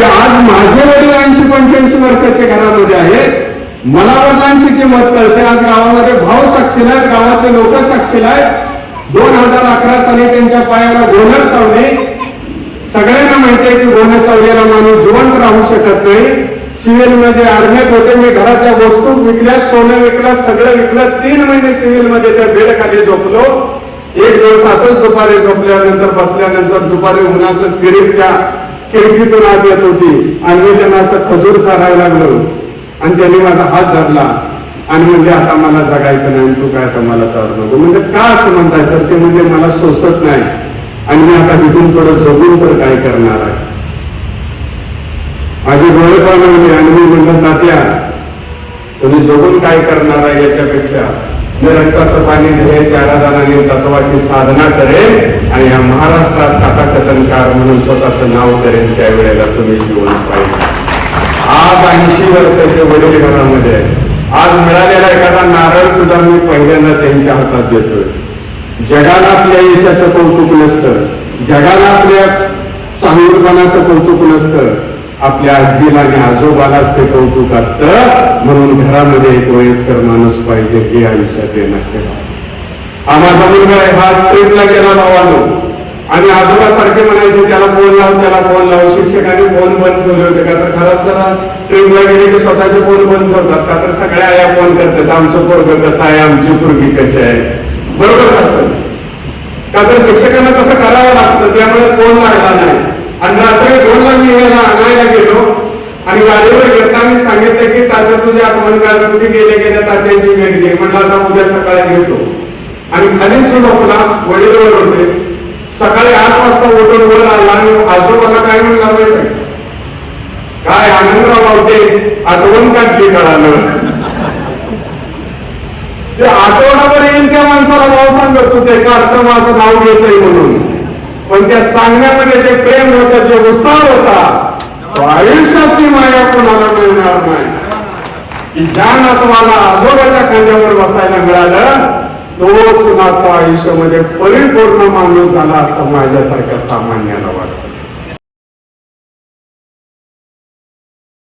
की आज माझे वडील ऐंशी पंच्याऐंशी वर्षाचे घरामध्ये आहेत. मला वडिलांची किंमत कळते. आज गावामध्ये भाऊ साक्षीला आहेत गावातले लोक साक्षीला आहेत. दोन हजार अकरा साली त्यांच्या पायाला गोनर चावले. सगळ्यांना माहितीये की गोनर चावलेला माणूस जिवंत राहू शकत नाही. सिव्हिलमध्ये ऍडमिट होते. मी घरातल्या वस्तू विकल्या सोनं विकलं सगळं विकलं. तीन महिने सिव्हिलमध्ये त्या बेड खाली झोपलो. एक दिवस असंच दुपारी झोपल्यानंतर बसल्यानंतर दुपारी उन्हाचं फिरीत त्या खिडकीतून आत येत होती. आणि मी त्यांना असं खजूर चारायला लागलो. आणि त्यांनी माझा हात धरला. आणि म्हणजे आता मला जगायचं नाही तू काय आता मला चालू नको? म्हणजे का असं म्हणताय? तर ते म्हणजे मला सोसत नाही. आणि मी आता तिथून थोडं जगून तर काय करणार आहे? माझी डोळे पाणवली आणि मी म्हणलं तात्या तुम्ही जगून काय करणार आहे याच्यापेक्षा मी रक्ताचं पाणी ध्येयाची आराधनाने तत्वाची साधना करेन आणि या महाराष्ट्रात कथाकथनकार म्हणून स्वतःचं नाव करेन त्यावेळेला तुम्ही जीवन पाहिजे. आज ऐंशी वर्षाचे वडील घरामध्ये आज मिळालेला एखादा नारळ सुद्धा मी पहिल्यांदा त्यांच्या हातात देतोय. जगाला आपल्या यशाचं कौतुक नसतं. जगाला आपल्या चांगलपणाचं कौतुक नसतं. आपल्या आजीला आणि आजोबालाच ते कौतुक असतं. म्हणून घरामध्ये एक वयस्कर माणूस पाहिजे हे आयुष्यात येणार ठेवा हा मुलगा आहे हा ट्रिपला गेला भावानो. आणि आजोबा सारखे म्हणायचे त्याला फोन लावून त्याला फोन लावून शिक्षकांनी फोन बंद ठेवले होते. का तर खरंच जरा ट्रिपला गेले की स्वतःचे फोन बंद करतात. का तर सगळ्या आया फोन करतात. आमचं पोरग कसं आहे? आमची पोरगी कशी आहे? बरोबर असतं का तर शिक्षकांना तसं करावं लागतं. त्यामुळे फोन लागला नाही. आणि रात्री दोनला मी सांगितलं की तात्या तुझे आगमन काढ कुठे गेले गेल्या तात्यांची भेट घे म्हटलं आता उद्या सकाळी घेतो आणि खाली झोपला वडीलवर होते. सकाळी आठ वाजता उठून वर आला आणि आजोबाला काय म्हणला माहिती काय आनंदराव होते आठवण काढली कळालं? ते आठवणावर येईल त्या माणसाला भाव सांगत होते. का अर्थ माझं नाव घेत म्हणून? पण त्या सांगण्यामध्ये जे प्रेम होतं जे उत्साह होता तो आयुष्यातली माया कोणाला मिळणार नाही. की ज्या नातवाला आजोबाच्या खांद्यावर बसायला मिळालं तोच नातू आयुष्यामध्ये परिपूर्ण माणूस झाला असं माझ्यासारख्या सामान्याला वाटतं.